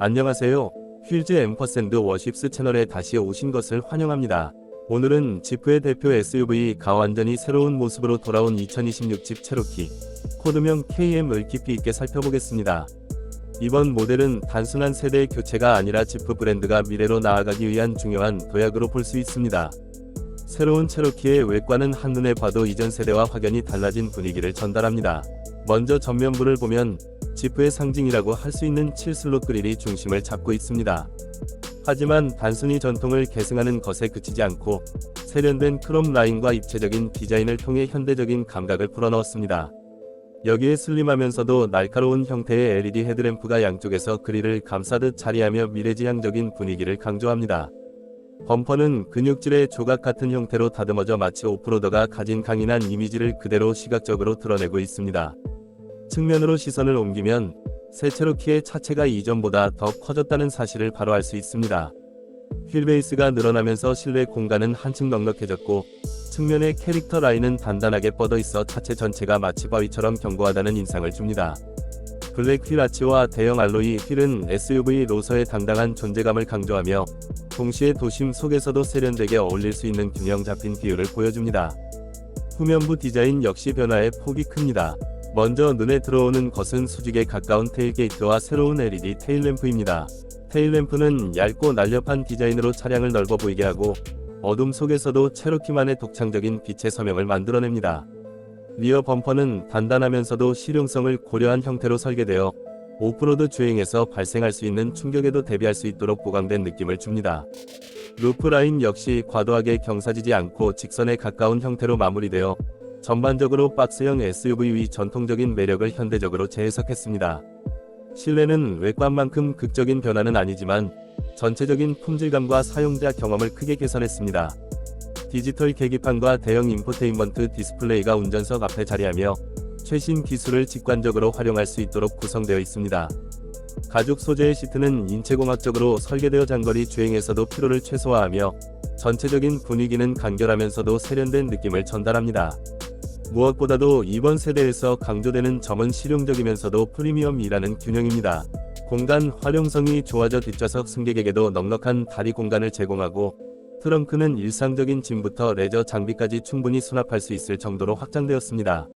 안녕하세요. 휠즈 앰퍼샌드 워십스 채널에 다시 오신 것을 환영합니다. 오늘은 지프의 대표 SUV 가 완전히 새로운 모습으로 돌아온 2026집 체로키 코드명 KM을 깊이 있게 살펴보겠습니다. 이번 모델은 단순한 세대 교체가 아니라 지프 브랜드가 미래로 나아가기 위한 중요한 도약으로 볼 수 있습니다. 새로운 체로키의 외관은 한눈에 봐도 이전 세대와 확연히 달라진 분위기를 전달합니다. 먼저 전면부를 보면 지프의 상징이라고 할 수 있는 7슬롯 그릴이 중심을 잡고 있습니다. 하지만 단순히 전통을 계승하는 것에 그치지 않고 세련된 크롬 라인과 입체적인 디자인을 통해 현대적인 감각을 불어넣었습니다. 여기에 슬림하면서도 날카로운 형태의 LED 헤드램프가 양쪽에서 그릴을 감싸듯 자리하며 미래지향적인 분위기를 강조합니다. 범퍼는 근육질의 조각 같은 형태로 다듬어져 마치 오프로더가 가진 강인한 이미지를 그대로 시각적으로 드러내고 있습니다. 측면으로 시선을 옮기면 새 체로키의 차체가 이전보다 더 커졌다는 사실을 바로 알 수 있습니다. 휠베이스가 늘어나면서 실내 공간은 한층 넉넉해졌고 측면의 캐릭터 라인은 단단하게 뻗어 있어 차체 전체가 마치 바위처럼 견고하다는 인상을 줍니다. 블랙 휠 아치와 대형 알로이 휠은 SUV로서의 당당한 존재감을 강조하며 동시에 도심 속에서도 세련되게 어울릴 수 있는 균형 잡힌 비율을 보여줍니다. 후면부 디자인 역시 변화의 폭이 큽니다. 먼저 눈에 들어오는 것은 수직에 가까운 테일게이트와 새로운 LED 테일램프입니다. 테일램프는 얇고 날렵한 디자인으로 차량을 넓어 보이게 하고 어둠 속에서도 체로키만의 독창적인 빛의 서명을 만들어냅니다. 리어 범퍼는 단단하면서도 실용성을 고려한 형태로 설계되어 오프로드 주행에서 발생할 수 있는 충격에도 대비할 수 있도록 보강된 느낌을 줍니다. 루프 라인 역시 과도하게 경사지지 않고 직선에 가까운 형태로 마무리되어 전반적으로 박스형 SUV의 전통적인 매력을 현대적으로 재해석했습니다. 실내는 외관만큼 극적인 변화는 아니지만 전체적인 품질감과 사용자 경험을 크게 개선했습니다. 디지털 계기판과 대형 인포테인먼트 디스플레이가 운전석 앞에 자리하며 최신 기술을 직관적으로 활용할 수 있도록 구성되어 있습니다. 가죽 소재의 시트는 인체공학적으로 설계되어 장거리 주행에서도 피로를 최소화하며 전체적인 분위기는 간결하면서도 세련된 느낌을 전달합니다. 무엇보다도 이번 세대에서 강조되는 점은 실용적이면서도 프리미엄이라는 균형입니다. 공간 활용성이 좋아져 뒷좌석 승객에게도 넉넉한 다리 공간을 제공하고 트렁크는 일상적인 짐부터 레저 장비까지 충분히 수납할 수 있을 정도로 확장되었습니다.